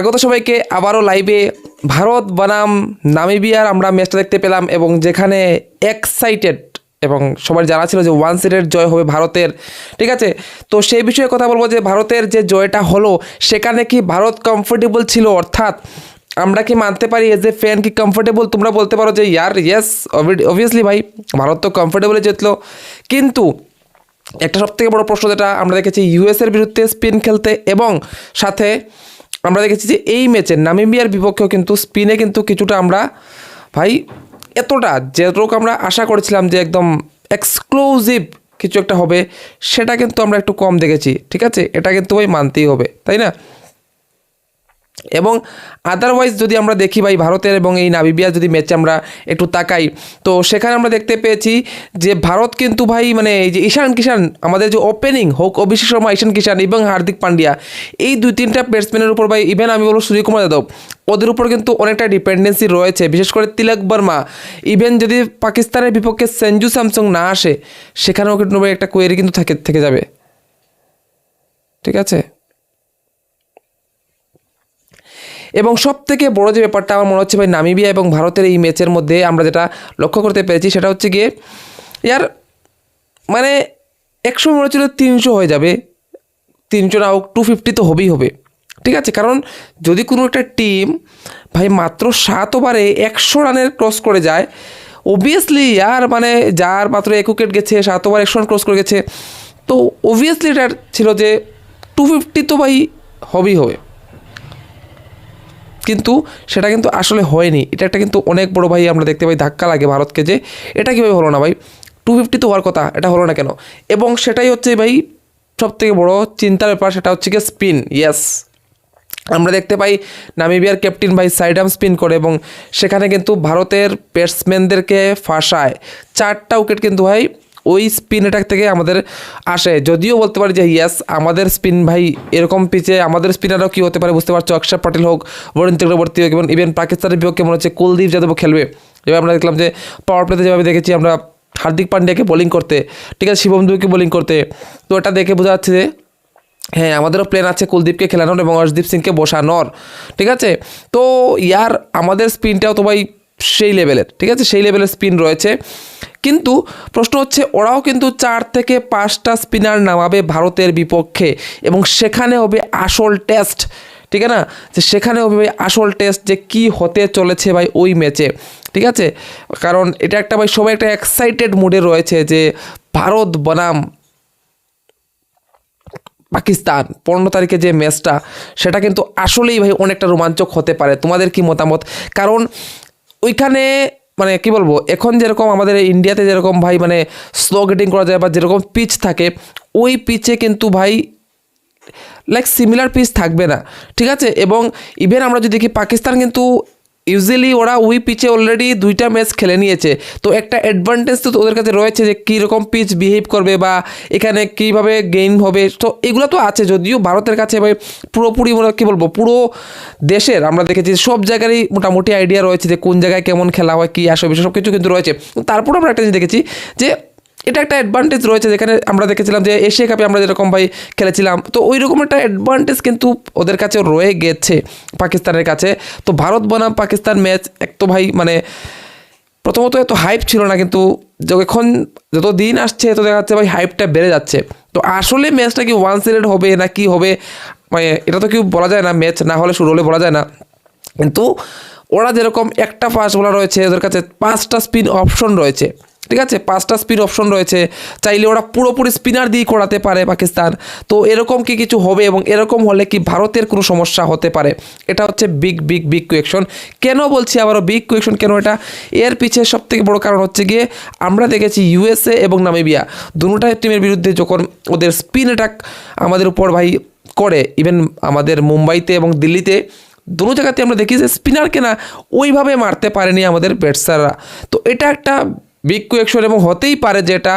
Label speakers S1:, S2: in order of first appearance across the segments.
S1: আগত সবাইকে আবারও লাইভে ভারত বনাম নামিবিয়ার আমরা ম্যাচটা দেখতে পেলাম এবং যেখানে এক্সাইটেড এবং সবার জানা ছিল যে ওয়ান সিটের জয় হবে ভারতের, ঠিক আছে? তো সেই বিষয়ে কথা বলব যে ভারতের যে জয়টা হলো, সেখানে কি ভারত কমফোর্টেবল ছিল? অর্থাৎ আমরা কি মানতে পারি এজ এ ফ্যান কি কমফোর্টেবল তোমরা বলতে পারো যে ইয়ার ইয়েস অবভিয়াসলি ভাই, ভারত তো কমফোর্টেবলে জিতলো। কিন্তু একটা সব থেকে বড় প্রশ্ন যেটা আমরা দেখেছি ইউএসের বিরুদ্ধে স্পিন খেলতে এবং সাথে আমরা দেখেছি যে এই ম্যাচে নামিবিয়ার বিপক্ষেও কিন্তু স্পিনে কিন্তু কিছুটা আমরা, ভাই, এতটা যেটুকু আমরা আশা করেছিলাম যে একদম এক্সক্লুসিভ কিছু একটা হবে, সেটা কিন্তু আমরা একটু কম দেখেছি, ঠিক আছে? এটা কিন্তু ভাই মানতেই হবে, তাই না? এবং আদারওয়াইজ যদি আমরা দেখি ভাই ভারতের এবং এই নামিবিয়ার যদি ম্যাচে আমরা একটু তাকাই, তো সেখানে আমরা দেখতে পেয়েছি যে ভারত কিন্তু ভাই মানে এই যে ঈশান কিষান আমাদের যে ওপেনিং হোক, অভিষেক শর্মা, ঈশান কিষান এবং হার্দিক পান্ডিয়া, এই দুই তিনটা ব্যাটসম্যানের উপর ভাই ইভেন আমি বলব সূর্যকুমার যাদব, ওদের উপর কিন্তু অনেকটা ডিপেন্ডেন্সি রয়েছে, বিশেষ করে তিলক বর্মা ইভেন যদি পাকিস্তানের বিপক্ষে সেঞ্জু স্যামসং না আসে, সেখানেও কিন্তু একটা কোয়েরি কিন্তু থেকে থেকে যাবে। ঠিক আছে? এবং সব থেকে বড় যে ব্যাপারটা আমার মনে হচ্ছে ভাই, নামিবিয়া এবং ভারতের এই ম্যাচের মধ্যে আমরা যেটা লক্ষ্য করতে পেরেছি সেটা হচ্ছে গিয়ে, ইয়ার মানে একশো মনে হচ্ছিল তিনশো হয়ে যাবে। তিনশো না হোক টু ফিফটি তো হবেই হবে। ঠিক আছে? কারণ যদি কোনো একটা টিম ভাই মাত্র সাত ওভারে একশো রানের ক্রস করে যায় অবভিয়াসলি আর মানে যার মাত্র এক উইকেট গেছে, সাত ওভার একশো রান ক্রস করে গেছে, তো অবভিয়াসলি এটা ছিল যে টু ফিফটি তো ভাই হবেই হবে। কিন্তু সেটা কিন্তু আসলে হয়নি। এটা একটা কিন্তু অনেক বড় ভাই আমরা দেখতে পাই ধাক্কা লাগে ভারতকে যে, এটা কীভাবে হলো না ভাই? টু ফিফটি তো হওয়ার কথা, এটা হলো না কেন? এবং সেটাই হচ্ছে ভাই সব থেকে বড় চিন্তার ব্যাপার, সেটা হচ্ছে গিয়ে স্পিন ইয়েস আমরা দেখতে পাই নামিবিয়ার ক্যাপ্টেন ভাই সাইডাম স্পিন করে এবং সেখানে কিন্তু ভারতের ব্যাটসম্যানদেরকে ফাঁসায়। চারটা উইকেট কিন্তু ভাই ওই স্পিন অ্যাটাক থেকে আমাদের আসে। যদিও বলতে পারি যে ইয়াস আমাদের স্পিন ভাই এরকম পিচে, আমাদের স্পিনারও কী হতে পারে বুঝতে পারছ? অক্ষর পাটিল হোক, বরুণ চক্রবর্তী হোক এবং ইভেন পাকিস্তানের বিপক্ষে মনে হচ্ছে কুলদীপ যাদব খেলবে। এবার আমরা দেখলাম যে পাওয়ার প্লেতে যেভাবে দেখেছি আমরা, হার্দিক পান্ডিয়াকে বোলিং করতে, ঠিক আছে, শিবম দুবেকে বোলিং করতে। তো এটা দেখে বোঝা যাচ্ছে যে হ্যাঁ আমাদেরও প্ল্যান আছে কুলদীপকে খেলানোর এবং অর্শদীপ সিংকে বসানোর, ঠিক আছে? তো, ইয়ার, আমাদের স্পিনটাও তো ভাই সেই লেভেলের ঠিক আছে? সেই লেভেলের স্পিন রয়েছে। কিন্তু প্রশ্ন হচ্ছে, ওরাও কিন্তু চার থেকে পাঁচটা স্পিনার নামাবে ভারতের বিপক্ষে, এবং সেখানে হবে আসল টেস্ট ঠিক আছে না? যে সেখানে হবে আসল টেস্ট যে কি হতে চলেছে ভাই ওই ম্যাচে ঠিক আছে? কারণ এটা একটা ভাই সবাই একটা এক্সাইটেড মুডে রয়েছে যে ভারত বনাম পাকিস্তান, পনেরো তারিখে যে ম্যাচটা সেটা কিন্তু আসলেই ভাই অনেকটা রোমাঞ্চক হতে পারে। তোমাদের কি মতামত? কারণ ওইখানে মানে কি বলব, এখন যেরকম আমাদের ইন্ডিয়াতে যেরকম ভাই মানে স্লো গেটিং করা যায় বা যেরকম পিচ থাকে, ওই পিচে কিন্তু ভাই লাইক সিমিলার পিচ থাকবে না। ঠিক আছে? এবং ইভেন আমরা যদি দেখি পাকিস্তান কিন্তু ইউজুয়ালি ওরা ওই পিচে অলরেডি দুইটা ম্যাচ খেলে নিয়েছে। তো একটা অ্যাডভান্টেজ তো ওদের কাছে রয়েছে যে কীরকম পিচ বিহেভ করবে বা এখানে কীভাবে গেইন হবে। তো এগুলো তো আছে, যদিও ভারতের কাছে ভাই পুরোপুরি মানে কী বলব, পুরো দেশের আমরা দেখেছি সব জায়গারই মোটামুটি আইডিয়া রয়েছে যে কোন জায়গায় কেমন খেলা হয়, কী আসবে সব কিছু কিন্তু রয়েছে। তারপর আমরা একটা জিনিস দেখেছি যে এটা একটা অ্যাডভান্টেজ রয়েছে যেখানে আমরা দেখেছিলাম যে এশিয়া কাপে আমরা যেরকম ভাই খেলেছিলাম, তো ওই রকম একটা অ্যাডভান্টেজ কিন্তু ওদের কাছে রয়ে গেছে পাকিস্তানের কাছে। তো ভারত বনাম পাকিস্তান ম্যাচ এক তো ভাই মানে প্রথমত এত হাইপ ছিল না কিন্তু যখন যত দিন আসছে তো দেখা যাচ্ছে ভাই হাইপটা বেড়ে যাচ্ছে। তো আসলে ম্যাচটা কি ওয়ান সাইডেড হবে না কি হবে মানে এটা তো কেউ বলা যায় না ম্যাচ না হলে শুরু হলে বলা যায় না। কিন্তু ওরা যেরকম একটা ফাস্ট বোলার রয়েছে, ওদের কাছে পাঁচটা স্পিন অপশন রয়েছে। ঠিক আছে? পাঁচটা স্পিন অপশন রয়েছে। চাইলে ওরা পুরোপুরি স্পিনার দিয়ে করাতে পারে পাকিস্তান। তো এরকম কি কিছু হবে এবং এরকম হলে কি ভারতের কোনো সমস্যা হতে পারে? এটা হচ্ছে বিগ বিগ বিগ কোয়েকশন কেন বলছি আবারও বিগ কোয়েকশন কেন এটা? এর পিছে সব থেকে বড় কারণ হচ্ছে গিয়ে আমরা দেখেছি ইউএসএ এবং নামিবিয়া দুটা টিমের বিরুদ্ধে যখন ওদের স্পিন অ্যাটাক আমাদের উপর ভাই করে ইভেন আমাদের মুম্বাইতে এবং দিল্লিতে, দুটো জায়গাতে আমরা দেখি যে স্পিনারকে না ওইভাবে মারতে পারেনি আমাদের ব্যাটসাররা তো এটা একটা বিগ কুয়েকশন এবং হতেই পারে যেটা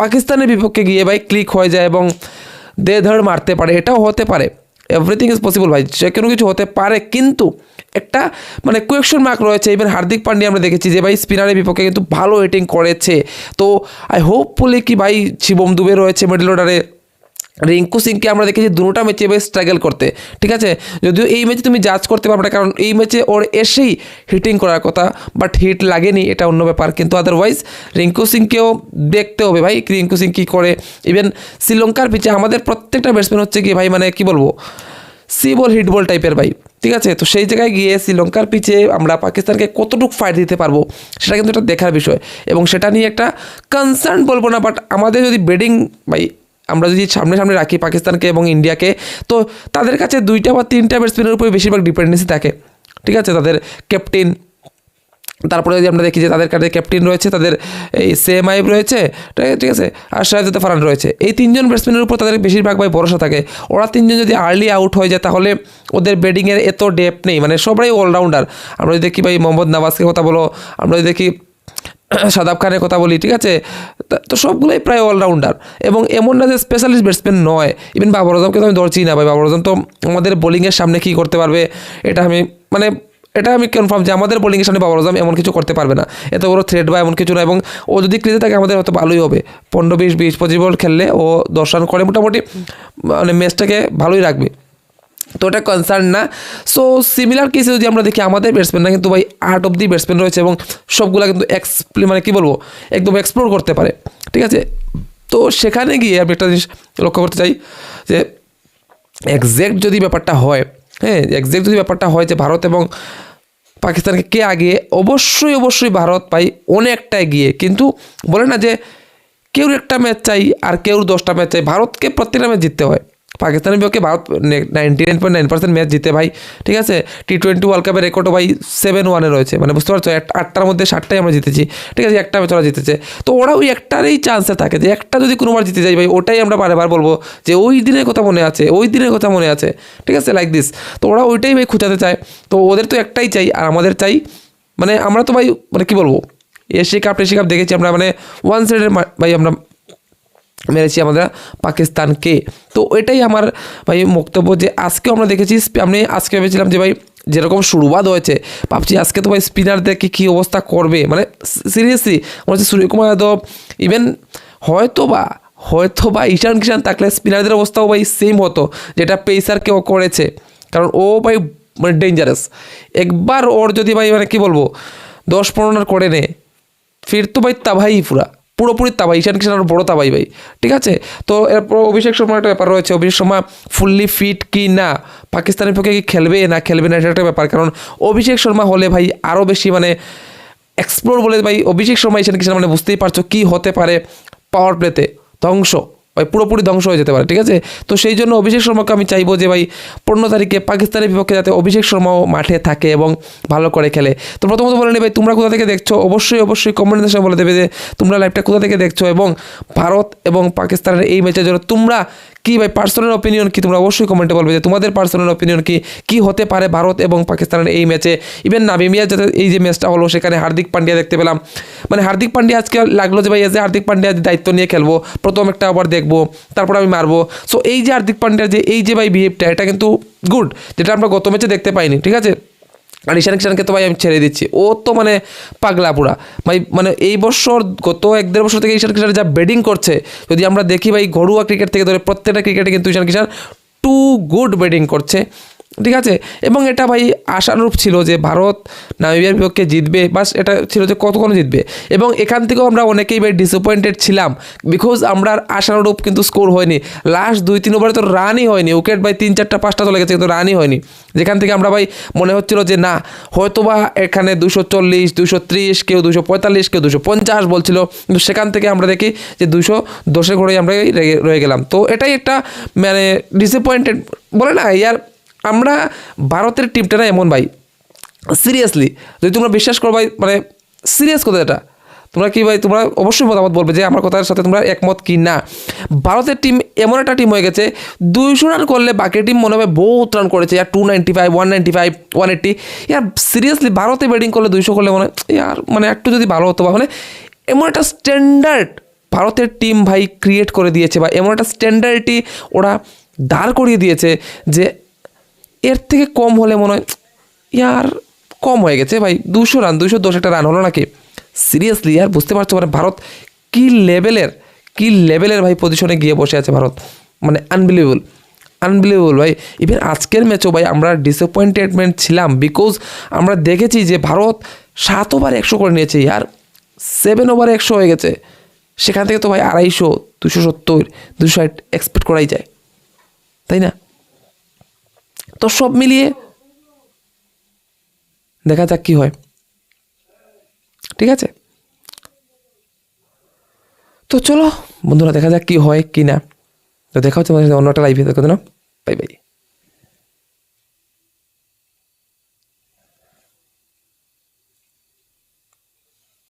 S1: পাকিস্তানের বিপক্ষে গিয়ে ভাই ক্লিক হয়ে যায় এবং দে ধড় মারতে পারে, এটাও হতে পারে। এভরিথিং ইজ পসিবল ভাই, যে কোনো কিছু হতে পারে, কিন্তু একটা মানে কোয়েকশন মার্ক রয়েছে। ইভেন হার্দিক পান্ডিয়া আমরা দেখেছি যে ভাই স্পিনারের বিপক্ষে কিন্তু ভালো হিটিং করেছে। তো আই হোপফুলি কি ভাই শিবম দুবে রয়েছে মিডল অর্ডারে রিঙ্কু সিংকে আমরা দেখেছি দুটা ম্যাচে বেশ স্ট্রাগল করতে, ঠিক আছে? যদিও এই ম্যাচে তুমি জাজ করতে পারবে না, কারণ এই ম্যাচে ওর এসেই হিটিং করার কথা বাট হিট লাগেনি, এটা অন্য ব্যাপার। কিন্তু আদারওয়াইজ রিঙ্কু সিংকেও দেখতে হবে ভাই, রিঙ্কু সিং কী করে। ইভেন শ্রীলঙ্কার পিচে আমাদের প্রত্যেকটা ব্যাটসম্যান হচ্ছে কি ভাই মানে কি বলব? সি বল হিট বল টাইপের ভাই, ঠিক আছে? তো সেই জায়গায় গিয়ে শ্রীলঙ্কার পিচে আমরা পাকিস্তানকে কতটুকু ফাইট দিতে পারব, সেটা কিন্তু একটা দেখার বিষয়। এবং সেটা নিয়ে একটা কনসার্ন বলব না বাট আমাদের যদি বেডিং ভাই আমরা যদি সামনে সামনে রাখি পাকিস্তানকে এবং ইন্ডিয়াকে, তো তাদের কাছে দুইটা বা তিনটা ব্যাটসম্যানের উপরে বেশিরভাগ ডিপেন্ডেন্সি থাকে। ঠিক আছে? তাদের ক্যাপ্টেন তারপরে যদি আমরা দেখি যে তাদের কাছে ক্যাপ্টেন রয়েছে, তাদের এই সেম আইব রয়েছে, ঠিক- আছে? আর শাহেদ ফারান রয়েছে। এই তিনজন ব্যাটসম্যানের উপর তাদের বেশিরভাগ ভাই ভরসা থাকে। ওরা তিনজন যদি আর্লি আউট হয়ে যায়, তাহলে ওদের ব্যাটিংয়ের এত ডেপ নেই। মানে সবাই অলরাউন্ডার আমরা যদি দেখি ভাই মোহাম্মদ নওয়াজকে কথা বলো, আমরা যদি দেখি সাদাব খানের কথা বলি, ঠিক আছে? তা- সবগুলোই প্রায় অলরাউন্ডার এবং এমন না যে স্পেশালিস্ট ব্যাটসম্যান নয়। ইভেন বাবর আজমকে তো আমি ধরছি না ভাই। বাবর আজম তো আমাদের বোলিংয়ের সামনে কী করতে পারবে, এটা আমি মানে এটা আমি কনফার্ম যে আমাদের বোলিংয়ের সামনে বাবর আজম এমন কিছু করতে পারবে না। এত বড় থ্রেড বা এমন কিছু না। এবং ও যদি ক্রিজে থাকে, আমাদের হয়তো ভালোই হবে। পনেরো বিশ বিশ, পঁচিশ বল খেললে ও দশ রান করে মোটামুটি। মানে ম্যাচটাকে ভালোই রাখবে। তো এটা কনসার্ন না। সো সিমিলার কেসে যদি আমরা দেখি, আমাদের ব্যাটসম্যানরা কিন্তু ভাই আর্ট অব দি ব্যাটসম্যান রয়েছে এবং সবগুলা কিন্তু এক্সপ্লি মানে কী বলব, একদম এক্সপ্লোর করতে পারে। ঠিক আছে? তো সেখানে গিয়ে আমি একটা জিনিস লক্ষ্য করতে চাই যে এক্স্যাক্ট যদি ব্যাপারটা হয় হ্যাঁ এক্স্যাক্ট যদি ব্যাপারটা হয় যে ভারত এবং পাকিস্তানকে কে আগিয়ে অবশ্যই অবশ্যই ভারত পাই অনেকটা এগিয়ে। কিন্তু বলে না যে কেউ একটা ম্যাচ চাই আর কেউ দশটা ম্যাচ চাই, ভারতকে প্রত্যেকটা ম্যাচ জিততে হয়। পাকিস্তানের বিপক্ষে Bharat ninety nine point nine percent match জিতে ভাই, ঠিক আছে? টি টোয়েন্টি ওয়ার্ল্ড কাপের রেকর্ডও ভাই সেভেন ওয়ানে রয়েছে। মানে বুঝতে পারছ? আটটার মধ্যে ষাটটাই আমরা জিতেছি। ঠিক আছে? একটা ম্যাচ ওরা জিতেছে। তো ওরা ওই একটারই চান্সে থাকে যে একটা যদি কোনোবার জিতে যায় ভাই, ওটাই আমরা বারবার বলব যে ওই দিনের কথা মনে আছে, ওই দিনের কথা মনে আছে। ঠিক আছে? লাইক দিস তো ওরা ওইটাই ভাই খুঁচাতে চায়। তো ওদের তো একটাই চাই, আর আমাদের চাই মানে আমরা তো ভাই মানে কী বলব? এশিয়া কাপ, টেশিয়া কাপ দেখেছি আমরা মানে ওয়ান সাইডের ভাই আমরা মেরেছি আমরা পাকিস্তানকে। তো এটাই আমার ভাই বক্তব্য যে আজকেও আমরা দেখেছি আমি আজকে ভেবেছিলাম যে ভাই যেরকম শুরুবাদ হয়েছে, ভাবছি আজকে তো ভাই স্পিনারদেরকে কী অবস্থা করবে? মানে সিরিয়াসলি আমার হচ্ছে সূর্যকুমার যাদব ইভেন হয়তো বা হয়তো বা ঈশান কিষান থাকলে স্পিনারদের অবস্থাও ভাই সেম হতো, যেটা পেসার কেউ করেছে। কারণ ও ভাই মানে ডেঞ্জারাস একবার ওর যদি ভাই মানে কী বলব, দশ পনেরো করে নে, ফির তো ভাই তাবাই পুরা। পুরোপুরি তাবাই, ঈশান কিষান আর বড়ো তাবাই ভাই, ঠিক আছে? তো এরপর অভিষেক শর্মার একটা ব্যাপার রয়েছে, অভিষেক শর্মা ফুললি ফিট কি না পাকিস্তানের পক্ষে কি খেলবে না খেলবে না এটা একটা ব্যাপার, কারণ অভিষেক শর্মা হলে ভাই আরও বেশি মানে এক্সপ্লোর বলে ভাই অভিষেক শর্মা, ঈশান কিষান মানে বুঝতেই পারছ কী হতে পারে পাওয়ার প্লেতে ধ্বংস। ভাই, পুরোপুরি ধ্বংস হয়ে যেতে পারে, ঠিক আছে? তো সেই জন্য অভিষেক শর্মাকে আমি চাইব যে, ভাই, পনেরো তারিখে পাকিস্তানের বিপক্ষে যাতে অভিষেক শর্মাও মাঠে থাকে এবং ভালো করে খেলে। তো প্রথমত বলে ভাই, তোমরা কোথা থেকে দেখছ? অবশ্যই অবশ্যই কমেন্টের সময় বলে দেবে যে, তোমরা লাইভটা কোথা থেকে দেখছ? এবং ভারত এবং পাকিস্তানের এই ম্যাচের জন্য তোমরা কি ভাই পার্সোনাল অপিনিয়ন কি? তোমরা অবশ্যই কমেন্টে বলবে যে তোমাদের পার্সোনাল অপিনিয়ন কি? কি হতে পারে ভারত এবং পাকিস্তানের এই ম্যাচে ইভেন নাবিমিয়া যাতে এই যে ম্যাচটা হলো, সেখানে হার্দিক পান্ডিয়া দেখতে পেলাম। মানে হার্দিক পান্ডিয়া আজকে লাগল যে ভাই এজ এ হার্দিক পান্ডিয়া দায়িত্ব নিয়ে খেলব, প্রথম একটা ওভার দেখব, তারপর আমি মারবো। সো এই যে হার্দিক পান্ডিয়ার যে, এই যে ভাই বিহেভটা এটা কিন্তু গুড যেটা আমরা গত ম্যাচে দেখতে পাইনি, ঠিক আছে? আর ঈশান কিষানকে তো ভাই আমি ছেড়ে দিচ্ছি। ও তো মানে পাগলা পুরা। ভাই মানে এই বছর গত এক দেড় বছর থেকে ঈশান কিষান যা ব্যাটিং করছে, যদি আমরা দেখি ভাই ঘরোয়া ক্রিকেট থেকে ধরে প্রত্যেকটা ক্রিকেটে কিন্তু Ishan Kishan too good batting করছে। ঠিক আছে? এবং এটা ভাই আশানুরূপ ছিল যে ভারত নামিবিয়ার বিপক্ষে জিতবে, বাস এটা ছিল যে কতক্ষণ জিতবে। এবং এখান থেকেও আমরা অনেকেই ভাই ডিসঅ্যাপয়েন্টেড ছিলাম বিকজ আমরা আশানুরূপ কিন্তু স্কোর হয়নি। লাস্ট দুই, তিন ওভারে তো রানই হয়নি। উইকেট ভাই তিন, চারটা, পাঁচটা চলে গেছে, কিন্তু রানই হয়নি। যেখান থেকে আমরা ভাই মনে হচ্ছিল যে না হয়তো বা এখানে দুশো চল্লিশ, দুশো ত্রিশ, কেউ দুশো পঁয়তাল্লিশ, কেউ দুশো পঞ্চাশ বলছিল। কিন্তু সেখান থেকে আমরা দেখি যে দুশো দশের ঘরেই আমরা রয়ে গেলাম। তো এটাই একটা মানে ডিসঅ্যাপয়েন্টেড বলে না ইয়ার আমরা ভারতের টিমটা না এমন ভাই সিরিয়াসলি যদি তোমরা বিশ্বাস করো ভাই মানে সিরিয়াস কথা এটা। তোমরা কি ভাই, তোমরা অবশ্যই মতামত বলবে যে আমার কথার সাথে তোমরা একমত কি না। ভারতের টিম এমন একটা টিম হয়ে গেছে, দুইশো রান করলে বাকি টিম মনে হবে বহুত রান করেছে, ইয়ার two ninety five one ninety five one eighty ইয়ার সিরিয়াসলি ভারতে ব্যাটিং করলে দুইশো করলে মনে, ইয়ার মানে একটু যদি ভালো হতো বা মানে এমন একটা স্ট্যান্ডার্ড ভারতের টিম ভাই ক্রিয়েট করে দিয়েছে বা এমন একটা স্ট্যান্ডার্ডটি ওরা দাঁড় করিয়ে দিয়েছে যে এর থেকে কম হলে মনে হয়, ইয়ার কম হয়ে গেছে ভাই। দুশো রান, দুশো দশ একটা রান হলো নাকি? সিরিয়াসলি ইয়ার বুঝতে পারছ মানে ভারত কী লেভেলের কী লেভেলের ভাই পজিশনে গিয়ে বসে আছে ভারত? মানে আনবিলিভেবল আনবিলিভেবল ভাই। ইভেন আজকের ম্যাচও ভাই আমরা ডিসঅ্যাপয়েন্টেডমেন্ট ছিলাম বিকজ আমরা দেখেছি যে ভারত সাত ওভার একশো করে নিয়েছে আর সেভেন ওভারে একশো হয়ে গেছে। সেখান থেকে তো ভাই আড়াইশো, দুশো সত্তর, দুশো ষাট এক্সপেক্ট করাই যায়। তাই না? তো সব মিলিয়ে দেখা যাক কি হয়। ঠিক আছে? তো চলো, বন্ধুরা, দেখা যাক কি হয় কি না। তো দেখা হচ্ছে অন্য একটা লাইভে দেখো না বাই বাই